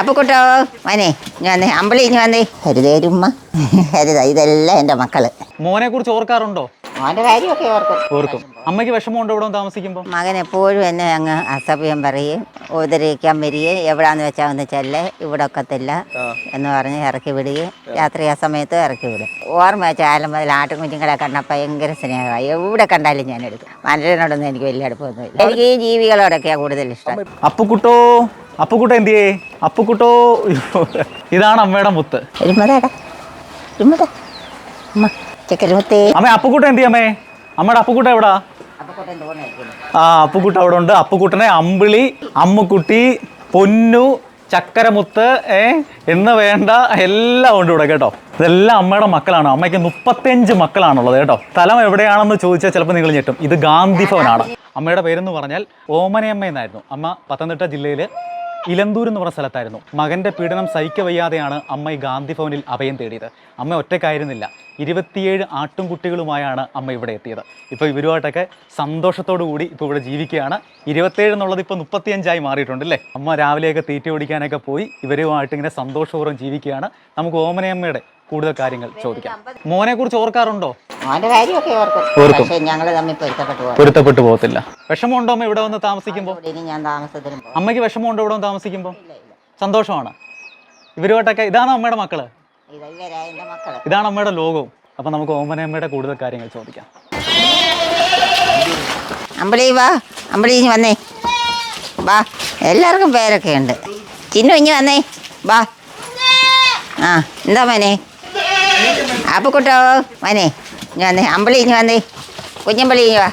അപ്പുക്കുട്ടോ മോനെ ഞാൻ വന്നേ. അമ്പളി ഇനി വന്നേ. ഹരിതേരുമ്മ ഹരിത ഇതെല്ലാം എന്റെ മക്കൾ. മോനെ കുറിച്ച് ഓർക്കാറുണ്ടോ? മോന്റെ കാര്യമൊക്കെ ഓർക്കും. ഓർക്കും. അമ്മയ്ക്ക് വിഷമമുണ്ടോ ഇവിടെ താമസിക്കുമ്പോൾ മകൻ എപ്പോഴും എന്നെ അങ്ങ് അസഭ്യം പറയും. ഉപദ്രവിക്കാൻ വരികയും എവിടാന്ന് വെച്ചാൽ ഒന്ന് ചെല്ലേ ഇവിടെ ഒക്കത്തില്ല എന്ന് പറഞ്ഞ് ഇറക്കി വിടുകയും രാത്രി ആ സമയത്ത് ഇറക്കി വിടും. ഓർമ്മ വെച്ചാലും മുതൽ ആട്ടുകുഞ്ഞുങ്ങളെ കണ്ട ഭയങ്കര സ്നേഹമായി. എവിടെ കണ്ടാലും ഞാൻ എടുക്കും. മനുഷ്യനോടൊന്നും എനിക്ക് വലിയ അടുപ്പമൊന്നുമില്ല എനിക്ക് ഈ ജീവികളോടൊക്കെയാണ് കൂടുതൽ ഇഷ്ടം. അപ്പുക്കുട്ടോ അപ്പുക്കുട്ട എന്തിയേ അപ്പുക്കുട്ടോ ഇതാണ് അമ്മയുടെ മുത്ത്. ഇരുമതാടാ ഇരുമതാ അമ്മ ചെക്കരുമത്തേ അമ്മ അപ്പുക്കുട്ട എന്തിയ അമ്മേ? അമ്മയുടെ അപ്പുക്കുട്ട എവിടാ? ആ അപ്പുക്കുട്ട അവിടെ ഉണ്ട്. അപ്പുക്കുട്ടനെ അമ്പിളി അമ്മുക്കുട്ടി പൊന്നു ചക്കരമുത്ത് ഏ എന്ന് വേണ്ട എല്ലാം ഉണ്ട് ഇവിടെ കേട്ടോ. ഇതെല്ലാം അമ്മയുടെ മക്കളാണ്. അമ്മയ്ക്ക് മുപ്പത്തഞ്ച് മക്കളാണുള്ളത് കേട്ടോ. സ്ഥലം എവിടെയാണെന്ന് ചോദിച്ചാൽ ചിലപ്പോൾ നിങ്ങൾ ഞെട്ടും. ഇത് ഗാന്ധി ഭവനാണ്. അമ്മയുടെ പേരെന്ന് പറഞ്ഞാൽ ഓമനയമ്മ എന്നായിരുന്നു. അമ്മ പത്തനംതിട്ട ജില്ലയിൽ ഇലന്തൂർ എന്ന് പറഞ്ഞ സ്ഥലത്തായിരുന്നു. മകന്റെ പീഡനം സഹിക്കവയ്യാതെയാണ് അമ്മ ഈ ഗാന്ധി ഭവനിൽ അഭയം തേടിയത്. അമ്മ ഒറ്റക്കായിരുന്നില്ല ഇരുപത്തിയേഴ് ആട്ടുംകുട്ടികളുമായാണ് അമ്മ ഇവിടെ എത്തിയത്. ഇപ്പോൾ ഇവരുമായിട്ടൊക്കെ സന്തോഷത്തോടു കൂടി ഇപ്പോൾ ഇവിടെ ജീവിക്കുകയാണ്. ഇരുപത്തേഴ് എന്നുള്ളത് ഇപ്പോൾ മുപ്പത്തിയഞ്ചായി മാറിയിട്ടുണ്ട് അല്ലേ? അമ്മ രാവിലെയൊക്കെ തീറ്റ ഓടിക്കാനൊക്കെ പോയി ഇവരുമായിട്ട് ഇങ്ങനെ സന്തോഷപൂർവം ജീവിക്കുകയാണ്. നമുക്ക് ഓമനയമ്മയുടെ കൂടുതൽ കാര്യങ്ങൾ ചോദിക്കാം. മോനെ കുറിച്ച് ഓർക്കാറുണ്ടോ? ഓർക്കും. പൊരുത്തപ്പെട്ടു പോകും പൊരുത്തപ്പെട്ടു പോകത്തില്ല. വിഷമമുണ്ടോ അമ്മ ഇവിടെ വന്ന് താമസിക്കുമ്പോൾ അമ്മയ്ക്ക് വിഷമമുണ്ടോ ഇവിടെ വന്ന് താമസിക്കുമ്പോൾ സന്തോഷമാണ്. ഇവരുമായിട്ടൊക്കെ ഇതാണ് അമ്മയുടെ മക്കൾ. ഇതാണ് അമ്മയുടെ ലോകവും അപ്പൊ നമുക്ക് ഓമനയമ്മയുടെ കൂടുതൽ കാര്യങ്ങൾ ചോദിക്കാം. അമ്പളി വാ. അമ്പളി ഇനി വന്നേ. വാ. എല്ലാവർക്കും പേരൊക്കെ ഉണ്ട് ചിന്നു ഇനി വന്നേ. വാ. ആ എന്താ മോനെ? അപ്പക്കുട്ടോ വന്നേ. ഇനി വന്നേ. അമ്പളി ഇനി വന്നേ. കുഞ്ഞമ്പളി ഇനി വാ.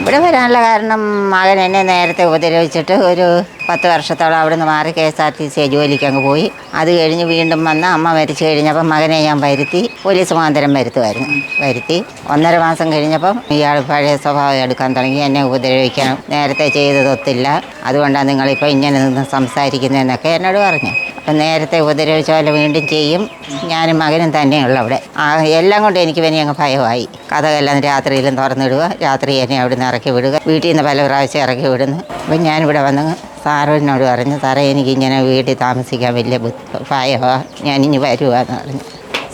ഇവിടെ വരാനുള്ള കാരണം മകൻ എന്നെ നേരത്തെ ഉപദ്രവിച്ചിട്ട് ഒരു പത്ത് വർഷത്തോളം അവിടെ നിന്ന് മാറി K S R T C ജോലിക്ക് അങ്ങ് പോയി. അത് കഴിഞ്ഞ് വീണ്ടും വന്ന് അമ്മ മരിച്ചു കഴിഞ്ഞപ്പം മകനെ ഞാൻ വരുത്തി പോലീസ് മുഖാന്തരം വരുത്തുമായിരുന്നു വരുത്തി. ഒന്നര മാസം കഴിഞ്ഞപ്പം ഇയാൾ പഴയ സ്വഭാവം എടുക്കാൻ തുടങ്ങി. എന്നെ ഉപദ്രവിക്കാൻ നേരത്തെ ചെയ്തതൊത്തില്ല അതുകൊണ്ടാണ് നിങ്ങളിപ്പോൾ ഇങ്ങനെ നിന്ന് സംസാരിക്കുന്നതെന്നൊക്കെ എന്നോട് പറഞ്ഞു. അപ്പം നേരത്തെ ഉപദ്രവിച്ച പോലെ വീണ്ടും ചെയ്യും. ഞാനും മകനും തന്നെയുള്ള അവിടെ. എല്ലാം കൊണ്ട് എനിക്ക് പിന്നെ അങ്ങ് ഭയമായി. കഥകളെല്ലാം രാത്രിയിലും തുറന്നിടുക. രാത്രി എന്നെ അവിടെ നിന്ന് ഇറക്കി വിടുക. വീട്ടിൽ നിന്ന് പല പ്രാവശ്യം ഇറക്കി വിടുന്നു. അപ്പം ഞാനിവിടെ വന്ന് സാറിനോട് പറഞ്ഞു സാറേ എനിക്കിങ്ങനെ വീട്ടിൽ താമസിക്കാൻ വലിയ ഭയമാണ് ഞാനിനി വരുവാന്ന് പറഞ്ഞു.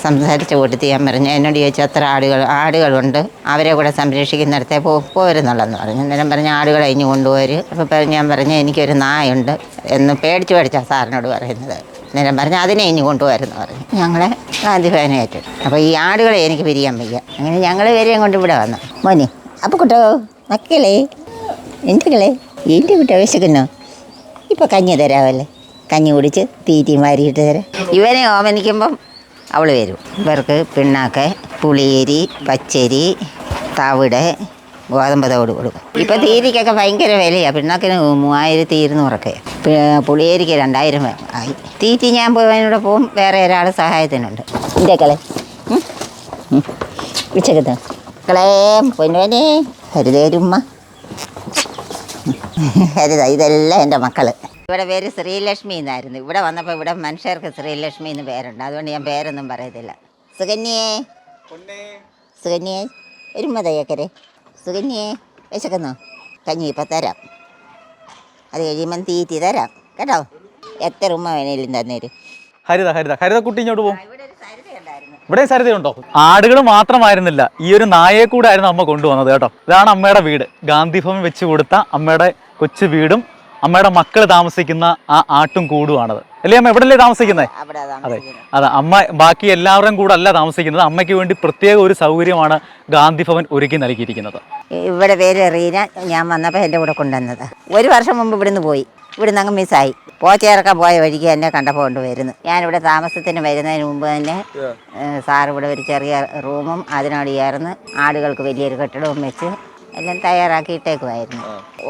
സംസാരിച്ച് കൊടുത്ത് ഞാൻ പറഞ്ഞു. എന്നോട് ചോദിച്ചു അത്ര ആടുകൾ ആടുകളുണ്ട്? അവരെ കൂടെ സംരക്ഷിക്കുന്നിടത്തെ പോ പോരുന്നുള്ളതെന്ന് പറഞ്ഞു. അന്നേരം പറഞ്ഞു ആടുകളെ ഇനി കൊണ്ടുപോര്. അപ്പോൾ ഞാൻ പറഞ്ഞു എനിക്കൊരു നായുണ്ട്. എന്ന് പേടിച്ച് പേടിച്ചാ സാറിനോട് പറയുന്നത്. അന്നേരം പറഞ്ഞു അതിനെ ഇനി കൊണ്ടുവരുന്നു പറഞ്ഞു. ഞങ്ങളെ ഗാന്ധി ഭവനേറ്റു അപ്പോൾ ഈ ആടുകളെ എനിക്ക് പിരിയാൻ വയ്യ. അങ്ങനെ ഞങ്ങൾ വരെയും കൊണ്ട് ഇവിടെ വന്നു. മോനെ അപ്പോൾ കുട്ടോ മക്കളെ എന്തുകളെ എന്റെ വീട്ടിൽ വിശക്കുന്നു ഇപ്പോൾ കഞ്ഞി തരാമല്ലേ കഞ്ഞി കുടിച്ച് തീറ്റി മാരിയിട്ട് തരാം. ഇവനെ ഓമനിക്കുമ്പം അവൾ വരും. ഇവർക്ക് പിണ്ണാക്ക് പുളിയേരി പച്ചരി തവിട് ഗോതമ്പ് തവിട് കൊടുക്കും. ഇപ്പം തീരിക്കൊക്കെ ഭയങ്കര വിലയാണ് പിണ്ണാക്കിന് മൂവായിരത്തി ഇരുന്നൂറൊക്കെ. പുളിയേരിക്ക് രണ്ടായിരം ആയി. തീറ്റി ഞാൻ പോയതിനൂടെ പോകും വേറെ ഒരാൾ സഹായത്തിനുണ്ട്. ഇതേക്കളെ. ഉച്ചക്കത്തേ. കളേ പൊന്നുവനെ ഹരിതേരുമ്മ ഹരിത ഇതെല്ലാം എന്റെ മക്കൾ ഇവിടെ പേര് ശ്രീലക്ഷ്മി എന്നായിരുന്നു. ഇവിടെ വന്നപ്പോൾ ഇവിടെ മനുഷ്യർക്ക് ശ്രീലക്ഷ്മി എന്ന് പേരുണ്ട്. അതുകൊണ്ട് ഞാൻ പേരൊന്നും പറയത്തില്ല. സുകന്യേ. സുകന്യേ ഒരുമതയ്യക്കരെ സുകന്യേ വിശക്കുന്നോ. കഞ്ഞി ഇപ്പം തരാം. അത് കഴിയുമ്പം തീറ്റി തരാം. കേട്ടോ? എത്ര ഉമ്മ വേണേലും തന്നേരും. ഹരിത ഹരിത. ഹരിത കുട്ടി ഇങ്ങോട്ട് പോകും ഇവിടെ ഒരു സരിത ഉണ്ടായിരുന്നു ഇവിടെ സരിതയുണ്ടോ ആടുകൾ മാത്രമായിരുന്നില്ല. ഈ ഒരു നായയെ കൂടെ ആയിരുന്നു അമ്മ കൊണ്ടുവന്നത് കേട്ടോ. ഇതാണ് അമ്മയുടെ വീട്. ഗാന്ധി ഭവൻ വെച്ച് കൊടുത്ത അമ്മയുടെ കൊച്ചു വീടും അമ്മയുടെ മക്കൾ താമസിക്കുന്ന ആ ആട്ടും കൂടുമാണത് അല്ലേ അമ്മ? എവിടെയല്ലേ താമസിക്കുന്നത്? അതെ. അതെ അമ്മ ബാക്കി എല്ലാവരും കൂടെ അല്ല താമസിക്കുന്നത്. അമ്മയ്ക്ക് വേണ്ടി പ്രത്യേക ഒരു സൗകര്യമാണ് ഗാന്ധി ഭവൻ ഒരുക്കി നൽകിയിരിക്കുന്നത്. ഇവിടെ പേര് റീന ഞാൻ വന്നപ്പോൾ എന്റെ കൂടെ കൊണ്ടുവന്നത്. ഒരു വർഷം മുമ്പ് ഇവിടുന്ന് പോയി. ഇവിടുന്ന് അങ്ങ് മിസ്സായി പോച്ചയിറക്കാൻ പോയ വഴിക്ക് എന്നെ കണ്ടപ്പോൾ കൊണ്ട് വരുന്നു. ഞാനിവിടെ താമസത്തിന് വരുന്നതിന് മുമ്പ് തന്നെ സാറിവിടെ സാർ ഇവിടെ ഒരു ചെറിയ റൂമും അതിനോട് ചേർന്ന് ആടുകൾക്ക് വലിയൊരു കെട്ടിടവും വെച്ച് എല്ലാം തയ്യാറാക്കിയിട്ടേക്കുമായിരുന്നു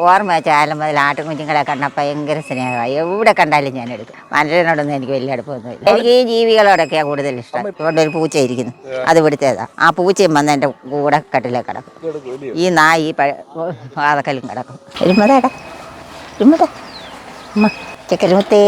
ഓർമ്മ വെച്ചാലും മുതൽ ആട്ടുകുഞ്ഞുങ്ങളെ കണ്ട ഭയങ്കര സ്നേഹമായി. എവിടെ കണ്ടാലും ഞാൻ എടുക്കും. മനുഷ്യനോടൊന്നും എനിക്ക് വലിയ അടുപ്പമൊന്നുമില്ല. എനിക്ക് ഈ ജീവികളോടൊക്കെയാണ് കൂടുതൽ ഇഷ്ടം. ഇവിടെ ഒരു പൂച്ച ഇരിക്കുന്നു അത് ഇവിടുത്തേതാ ആ പൂച്ചയും വന്ന് എന്റെ കൂടെ കട്ടിലേ കിടക്കും. ഈ നായി പഴ വാതക്കലും കിടക്കും. എരുമതാടാ എരുമതാ അമ്മ จะกินโรตี